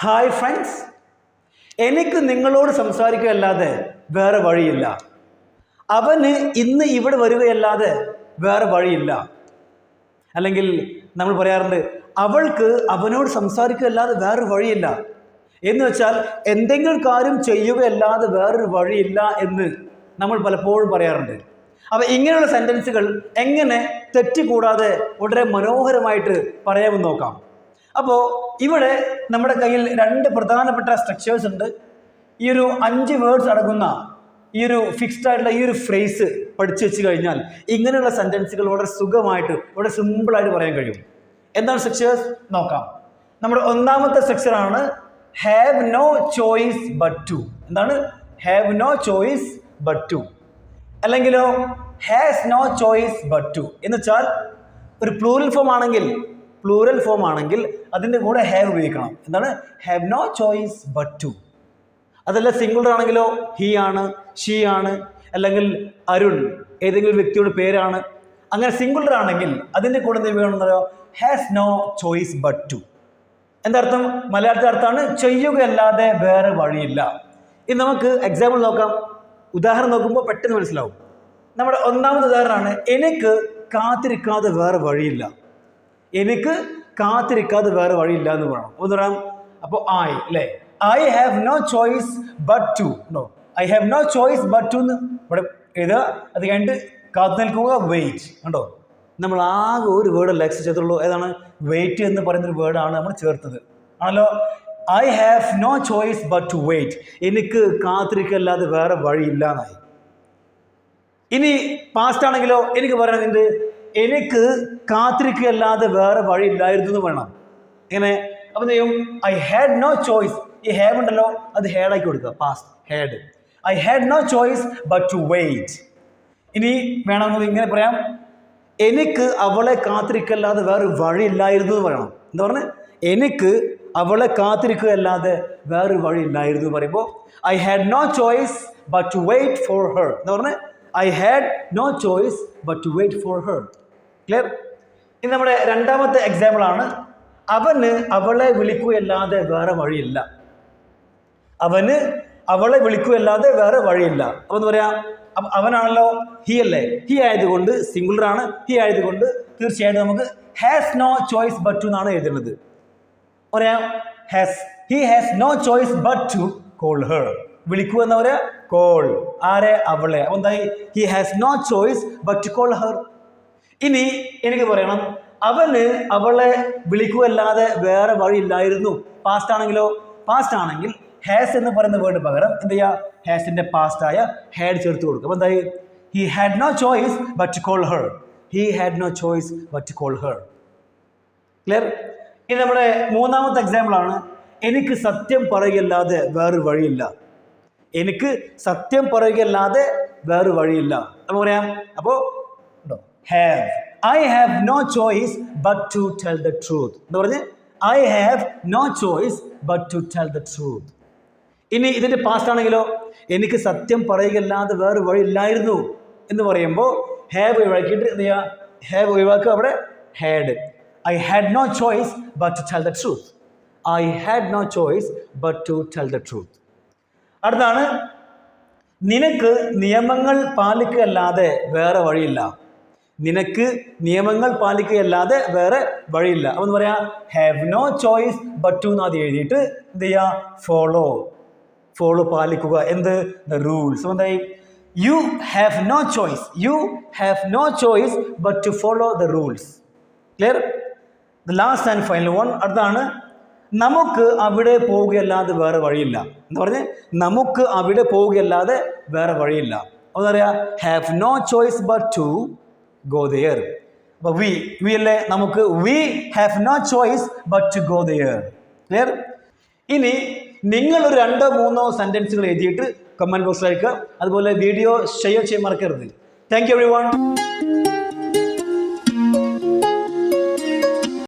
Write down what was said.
Hi friends എനിക്ക് നിങ്ങളോട് സംസാരിക്കുകയല്ലാതെ വേറെ വഴിയില്ല. അവന് ഇന്ന് ഇവിടെ വരികയല്ലാതെ വേറെ വഴിയില്ല. അല്ലെങ്കിൽ നമ്മൾ പറയാറുണ്ട് അവൾക്ക് അവനോട് സംസാരിക്കുകയല്ലാതെ വേറൊരു വഴിയില്ല. എന്ന് വെച്ചാൽ എന്തെങ്കിലും കാര്യം ചെയ്യുകയല്ലാതെ വേറൊരു വഴിയില്ല എന്ന് നമ്മൾ പലപ്പോഴും പറയാറുണ്ട്. അപ്പോൾ ഇങ്ങനെയുള്ള സെന്റൻസുകൾ എങ്ങനെ തെറ്റിക്കൂടാതെ വളരെ മനോഹരമായിട്ട് പറയാമെന്ന് നോക്കാം. അപ്പോൾ ഇവിടെ നമ്മുടെ കയ്യിൽ രണ്ട് പ്രധാനപ്പെട്ട സ്ട്രക്ചേഴ്സ് ഉണ്ട്. ഈ ഒരു അഞ്ച് വേർഡ്സ് അടങ്ങുന്ന ഈ ഒരു ഫിക്സ്ഡ് ആയിട്ടുള്ള ഈ ഒരു ഫ്രേസ് പഠിച്ചു വെച്ച് കഴിഞ്ഞാൽ ഇങ്ങനെയുള്ള സെന്റൻസുകൾ വളരെ സുഖമായിട്ട് വളരെ സിമ്പിളായിട്ട് പറയാൻ കഴിയും. എന്താണ് സ്ട്രക്ചേഴ്സ് നോക്കാം. നമ്മുടെ ഒന്നാമത്തെ സ്ട്രക്ചറാണ് have no choice but to എന്താണ്? Have no choice but to അല്ലെങ്കിലോ has no choice but to എന്ന് വെച്ചാൽ ഒരു പ്ലൂറൽ ഫോം ആണെങ്കിൽ പ്ലൂറൽ ഫോം ആണെങ്കിൽ അതിന്റെ കൂടെ ഹാവ് ഉപയോഗിക്കണം. എന്താണ്? Have no choice but to അതല്ല സിംഗുലർ ആണെങ്കിലോ ഹി ആണ് ഷീ ആണ് അല്ലെങ്കിൽ അരുൺ ഏതെങ്കിലും വ്യക്തിയുടെ പേരാണ്. അങ്ങനെ സിംഗുലർ ആണെങ്കിൽ അതിന്റെ കൂടെ എന്ത് വേണമെന്നറിയോ has no choice but to എന്തർത്ഥം? മലയാളത്തിൽ അർത്ഥമാണ് ചെയ്യുകയല്ലാതെ വേറെ വഴിയില്ല. ഇനി നമുക്ക് എക്സാമ്പിൾ നോക്കാം. ഉദാഹരണം നോക്കുമ്പോൾ പെട്ടെന്ന് മനസ്സിലാവും. നമ്മുടെ ഒന്നാമത്തെ ഉദാഹരണമാണ് എനിക്ക് കാത്തിരിക്കാതെ വേറെ വഴിയില്ല. എനിക്ക് കാത്തിരിക്കാതെ വേറെ വഴിയില്ല എന്ന് പറയണം. പറയാം. അപ്പോൾ ഐ അല്ലേ I have no choice but to no I have no choice but to എന്ന് ഇവിടെ എഴുതുക. അത് കഴിഞ്ഞിട്ട് കാത്തു നിൽക്കുക വെയിറ്റ് കണ്ടോ? നമ്മൾ ആകെ ഒരു വേർഡ് ലെക്സ് ചെയ്തുള്ളൂ ഏതാണ്? വെയിറ്റ് എന്ന് പറയുന്ന ഒരു വേർഡാണ് നമ്മൾ ചേർത്തത്. ആണല്ലോ? I have no choice but to wait എനിക്ക് കാത്തിരിക്കല്ലാതെ വേറെ വഴിയില്ല എന്നായി. ഇനി പാസ്റ്റ് ആണെങ്കിലോ? എനിക്ക് പറയണത് എനിക്ക് കാത്തിരിക്കുകയല്ലാതെ വേറെ വഴിയില്ലായിരുന്നു എന്ന് വേണം. ഇങ്ങനെ അപ്പം ചെയ്യും? ഐ ഹാഡ് നോ ചോയ്സ് ഈ ഹാവ് ഉണ്ടല്ലോ അത് ഹേഡാക്കി കൊടുക്കുക. Past had I had no choice but to wait ഇനി വേണമെങ്കിൽ ഇങ്ങനെ പറയാം. എനിക്ക് അവളെ കാത്തിരിക്കല്ലാതെ വേറെ വഴിയില്ലായിരുന്നു എന്ന് പറയണം എന്താ പറഞ്ഞത് എനിക്ക് അവളെ കാത്തിരിക്കുകയല്ലാതെ വേറൊരു വഴിയില്ലായിരുന്നു എന്ന് പറയുമ്പോൾ I had no choice but to wait for her എന്ന് പറഞ്ഞ്? I had no choice but to wait for her clear ഇനി നമ്മുടെ രണ്ടാമത്തെ എക്സാമ്പിളാണ് അവന് അവളെ വിളിക്കുകയല്ലാതെ വേറെ വഴിയില്ല. അവന് അവളെ വിളിക്കുകയല്ലാതെ വേറെ വഴിയില്ല. അപ്പോൾ എന്ന് പറയാ? അപ്പ- അവനാണല്ലോ ഹി അല്ലേ? ഹി ആയതുകൊണ്ട് സിംഗുലർ ആണ്. ഹി ആയതുകൊണ്ട് തീർച്ചയായിട്ടും നമുക്ക് has no choice but to എന്നാണ് എഴുതുന്നത്. പറയാം has he has no choice but to call her വിളിക്കൂ എന്ന് കോൾ ആരെ? അവളെ. അപ്പോൾ എന്തായി? He has no choice but call her ഇനി എനിക്ക് പറയണം. അവന് അവളെ വിളിക്കുകയല്ലാതെ വേറെ വഴിയില്ലായിരുന്നു. പാസ്റ്റ് ആണെങ്കിലോ? പാസ്റ്റ് ആണെങ്കിൽ ഹാസ് എന്ന് പറയുന്ന വേർഡ് പകരം എന്ത് ചെയ്യുക പാസ്റ്റ് ആയ ഹാഡ് ചേർത്ത് കൊടുക്കും അപ്പോൾ എന്തായി? He had no choice but call her he had no choice but call her clear ഇനി നമ്മുടെ മൂന്നാമത്തെ എക്സാമ്പിൾ ആണ്. എനിക്ക് സത്യം പറയുകയല്ലാതെ വേറൊരു വഴിയില്ല. എനിക്ക് സത്യം പറയുകയല്ലാതെ വേറെ വഴിയില്ല. നമുക്ക് പറയാം. അപ്പോൾ have I have no choice but to tell the truth എന്ന് പറഞ്ഞ്? I have no choice but to tell the truth ഇനി ഇതിന്റെ പാസ്റ്റ് ആണെങ്കിലോ എനിക്ക് സത്യം പറയുകയല്ലാതെ വേറെ വഴിയില്ലായിരുന്നു എന്ന് പറയുമ്പോൾ ഹാവ് ഒഴിവാക്കിയിട്ട് എന്ത് ചെയ്യുക ഹാവ് ഒഴിവാക്കുക അവിടെ? Had I had no choice but to tell the truth I had no choice but to tell the truth അടുത്താണ്. നിനക്ക് നിയമങ്ങൾ പാലിക്കുകയല്ലാതെ വേറെ വഴിയില്ല. നിനക്ക് നിയമങ്ങൾ പാലിക്കുകയല്ലാതെ വേറെ വഴിയില്ല. അപ്പം പറയാ? Have no choice but to എഴുതിയിട്ട് എന്ത് ചെയ്യുക? ഫോളോ ഫോളോ പാലിക്കുക. എന്ത്? ദ റൂൾസ് എന്തായി? You have no choice you have no choice but to follow the rules clear the last and final one അടുത്താണ്. നമുക്ക് അവിടെ പോവുകയല്ലാതെ വേറെ വഴിയില്ല. എന്ന് പറഞ്ഞ്? നമുക്ക് അവിടെ പോവുകയല്ലാതെ വേറെ വഴിയില്ല. അപ്പോൾ have no choice but to go there അപ്പോൾ വി വി അല്ലേ? നമുക്ക് we have no choice but to go there clear ഇനി നിങ്ങൾ ഒരു രണ്ടോ മൂന്നോ സെന്റൻസുകൾ എഴുതിയിട്ട് കമന്റ് ബോക്സിലേക്ക് അതുപോലെ വീഡിയോ ഷെയർ ചെയ്യാൻ മറക്കരുത്. Thank you every one